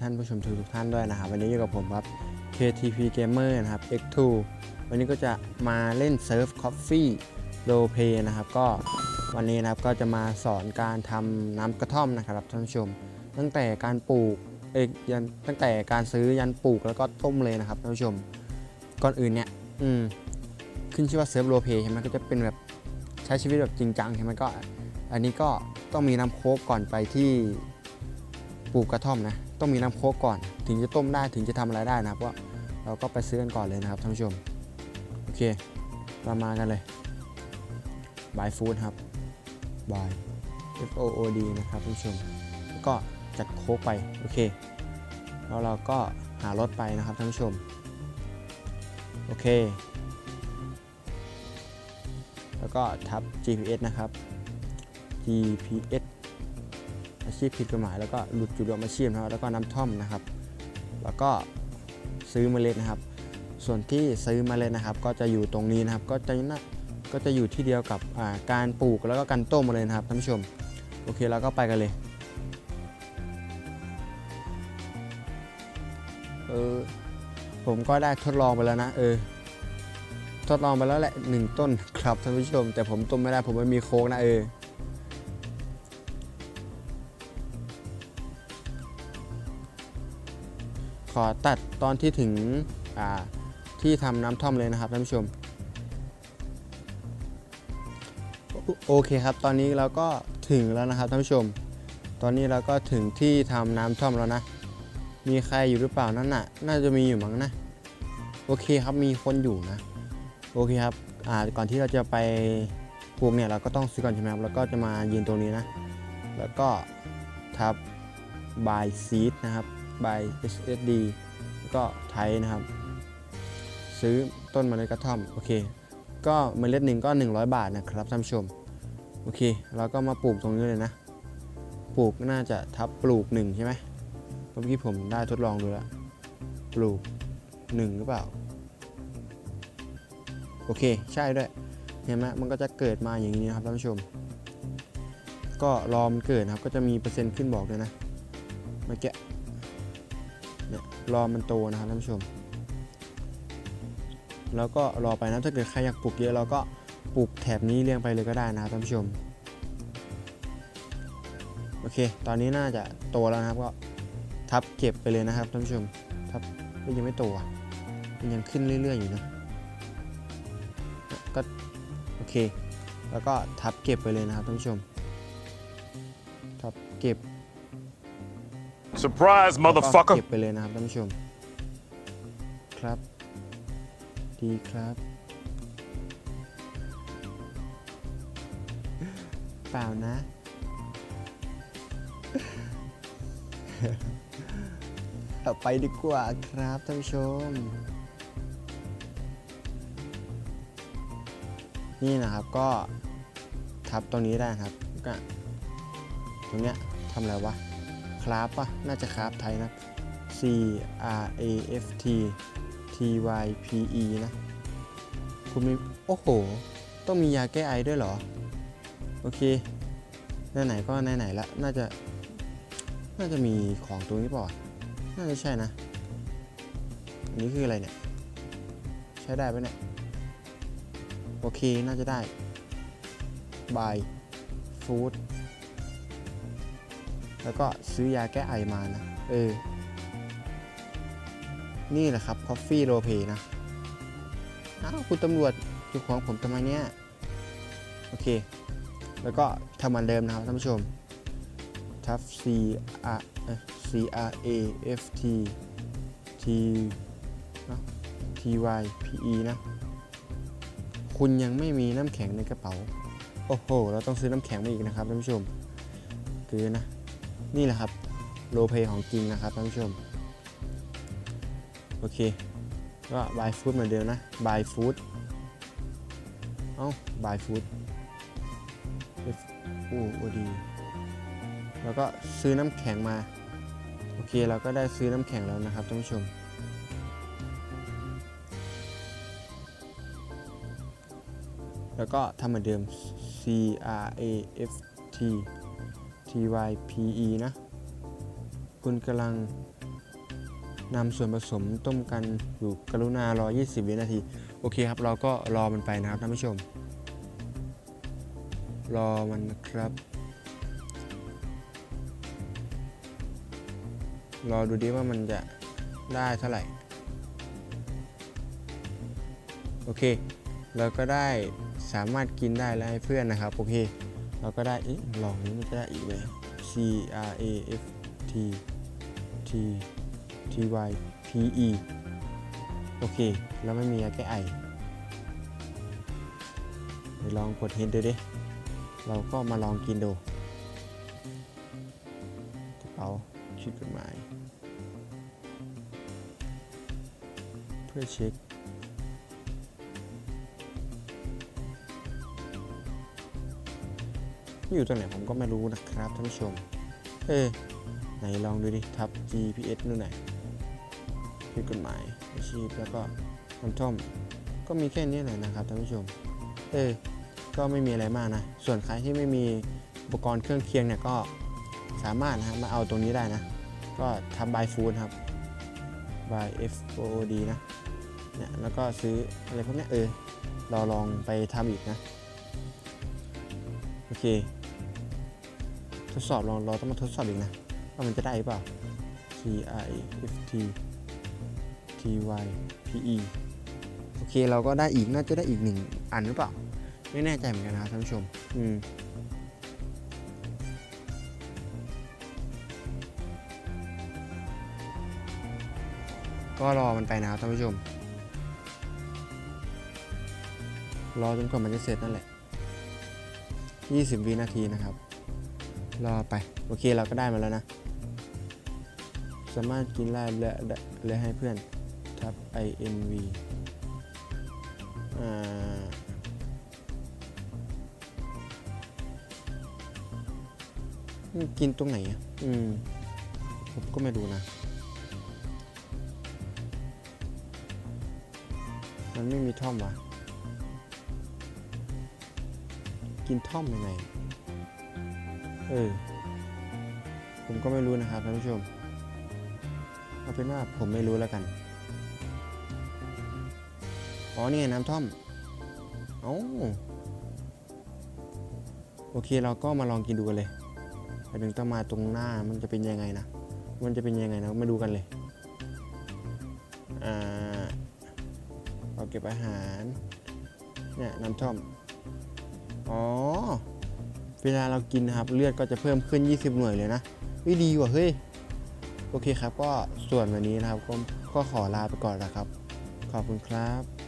ท่านผู้ชมทุกท่านด้วยนะครับ วันนี้อยู่กับผมครับ KTP Gamer นะครับ X2 วันนี้ก็จะมาเล่น Surf Coffee Role Play นะครับ ก็วันนี้นะครับก็จะมาสอนการทำน้ำกระท่อมนะครับท่านผู้ชม ตั้งแต่การปลูกเอ้ยยันตั้งแต่การซื้อยันปลูกแล้วก็ต้มเลยนะครับท่านผู้ชม ก่อนอื่นเนี่ยอืมขึ้นชื่อว่าเซิร์ฟโรเพใช่ไหมก็จะเป็นแบบใช้ชีวิตแบบจริงจังใช่ไหมก็ อันนี้ก็ต้องมีน้ำโค้กก่อนไปที่ปลูกกระท่อมนะ ต้องมีน้ำโค้กก่อน ถึงจะต้มได้ถึงจะทำอะไรได้นะครับก็เราก็ไปซื้อกันก่อนเลยนะครับท่านผู้ชม โอเคเรามากันเลยบายฟู้ดครับบาย F O O D นะครับท่านผู้ชมแล้วก็จัดโค้กไป โอเค แล้วเราก็หารถไปนะครับท่านผู้ชม โอเค แล้วก็ทับ GPS นะครับ GPS อาชีพผิดกฎหมายแล้วก็หลุดจุดรวมอาชีพนะครับแล้วก็น้ำท่อมนะครับ แล้วก็ซื้อเมล็ดนะครับ ส่วนที่ซื้อเมล็ดนะครับ ก็จะอยู่ตรงนี้นะครับ ก็จะน่าก็จะอยู่ที่เดียวกับาการปลูกแล้วก็การต้มมาเลยนะครับท่านผู้ชมโอเคแล้วก็ไปกันเลยเออผมก็ได้ทดลองไปแล้วนะเออทดลองไปแล้วแหละหนึ่งต้นครับท่านผู้ชม แต่ผมต้มไม่ได้ผมไม่มีโค้กนะเออ อตัดตอนที่ถึงที่ทำน้ำท่อมเลยนะครับท่านผู้ชม โอเคครับ ตอนนี้เราก็ถึงแล้วนะครับท่านผู้ชม ตอนนี้เราก็ถึงที่ทำน้ำท่อมแล้วนะ มีใครอยู่หรือเปล่านั่นน่ะ น่าจะมีอยู่มั้งนะ โอเคครับมีคนอยู่นะ โอเคครับก่อนที่เราจะไปปลูกเนี่ยเราก็ต้องซื้อก่อนใช่ไหมครับ แล้วก็จะมายืนตรงนี้นะ แล้วก็ทับ by seed นะครับ by SSD ก็ไทยนะครับ ซื้อต้นเมล็ดกระท่อมโอเค ก็เมล็ดหนึ่งก็ 100 บาทนะครับท่านผู้ชมโอเคเราก็มาปลูกตรงนี้เลยนะ ปลูกน่าจะทับปลูกหนึ่งใช่ไหมเมื่อกี้ผมได้ทดลองดูแล้วปลูกหนึ่งหรือเปล่าโอเคใช่ด้วยเห็นไหมมันก็จะเกิดมาอย่างนี้นะครับท่านผู้ชม ก็รอมันเกิดนะครับก็จะมีเปอร์เซ็นต์ขึ้นบอกเลยนะเมื่อกี้ เนี่ยรอมันโตนะครับท่านผู้ชม แล้วก็รอไปนะถ้าเกิดใครอยากปลูกเยอะเราก็ปลูกแถบนี้เรียงไปเลยก็ได้นะครับท่านผู้ชมโอเค ตอนนี้น่าจะโตแล้วนะครับก็ทับเก็บไปเลยนะครับท่านผู้ชมทับยังไม่โตอะมันยังขึ้นเรื่อย ๆ อยู่นะก็โอเค แล้วก็ทับเก็บไปเลยนะครับท่านผู้ชม ทับเก็บ Surprise, แล้วก็ motherfucker. เก็บไปเลยนะครับท่านผู้ชม ครับ ดีครับ เปล่านะ ต่อไปดีกว่าครับท่านผู้ชม นี่นะครับก็ทับตรงนี้ได้ครับก็ตรงเนี้ยทำอะไรวะ คราฟปะน่าจะคราฟไทยนะ C R A F T T Y P E นะ คุณมี โอ้โห ต้องมียาแก้ไอด้วยเหรอ โอเค ไหนๆก็ไหนๆละน่าจะ น่าจะมีของตรงนี้ป่ะน่าจะใช่นะ อันนี้คืออะไรเนี่ย ใช้ได้ปะเนี่ย โอเค น่าจะได้ by food แล้วก็ซื้อยาแก้ไอมานะ เออ นี่แหละครับ Coffee r o p e นะ อ้าวคุณตำรวจจุกของผมทำไมเนี่ย โอเค แล้วก็ทำเหมือนเดิมนะครับท่านผู้ชมทับ C R เอ่อ C R A F T T นะ T Y P E นะ คุณยังไม่มีน้ำแข็งในกระเป๋า โอ้โห เราต้องซื้อน้ำแข็งมาอีกนะครับท่านผู้ชม คือนะ นี่แหละครับโรเพของจริงนะครับท่านผู้ชม โอเค ก็บายฟู้ดเหมือนเดิมนะบายฟู้ดเอ้าบายฟู้ด F O O D แล้วก็ซื้อน้ำแข็งมา โอเคเราก็ได้ซื้อน้ำแข็งแล้วนะครับท่านผู้ชม แล้วก็ทำเหมือนเดิม C R A F T T Y P E นะ คุณกำลังนำส่วนผสมต้มกันอยู่กรุณารอ 20 วินาที โอเคครับ เราก็รอมันไปนะครับท่านผู้ชม รอมันนะครับ รอดูดิว่ามันจะได้เท่าไหร่ โอเค เราก็ได้สามารถกินได้แล้วให้เพื่อนนะครับ โอเค เราก็ได้เอ๊ะลองนี้มันจะได้อีกไหม C R A F T T T Y P E โอเค แล้วไม่มียาแก้ไอเดี๋ยวลองกดเฮดดูดิ เราก็มาลองกินดูกระเป๋าชุดกฎหมาย เพื่อเช็ค อยู่ตรงไหนผมก็ไม่รู้นะครับท่านผู้ชม เอ้ยไหนลองดูดิทับ GPS นู่นไหนผิดกฎหมายอาชีพแล้วก็น้ำท่อมก็มีแค่นี้แหละนะครับท่านผู้ชม เอ้ยก็ไม่มีอะไรมากนะ ส่วนใครที่ไม่มีอุปกรณ์เครื่องเคียงเนี่ยก็สามารถนะฮะมาเอาตรงนี้ได้นะ ก็ทำ by food ครับ by F O O D นะเนี่ยแล้วก็ซื้ออะไรพวกนี้เออเราลองไปทำอีกนะ โอเค ทดสอบเราเราต้องมาทดสอบอีกนะ ว่ามันจะได้หรือเปล่า T I F T T Y P E โอเคเราก็ได้อีกน่าจะได้อีกหนึ่งอันหรือเปล่า ไม่แน่ใจเหมือนกันนะครับท่านผู้ชม อืมก็รอมันไปนะครับท่านผู้ชม รอจนกว่ามันจะเสร็จนั่นแหละ 20 วินาทีนะครับ รอไป โอเคเราก็ได้มาแล้วนะ สามารถกินได้และและให้เพื่อนทับ inv อ่ากินตรงไหนอะอืม ผมก็ไม่รู้นะ มันไม่มีท่อมวะกินท่อมยังไง เออผมก็ไม่รู้นะครับท่านผู้ชม เอาเป็นว่าผมไม่รู้แล้วกัน อ๋อนี่ไงน้ำท่อม เอ้าโอเคเราก็มาลองกินดูกันเลยไปถึงต้องมาตรงหน้ามันจะเป็นยังไงนะ มันจะเป็นยังไงนะ มาดูกันเลย อ่าเราเก็บอาหาร เนี่ยน้ำท่อม อ๋อ เวลาเรากินนะครับเลือดก็จะเพิ่มขึ้น 20 หน่วยเลยนะวิดีว่ะเฮ้ยโอเคครับ ก็ส่วนวันนี้นะครับก็ก็ขอลาไปก่อนนะครับ ขอบคุณครับ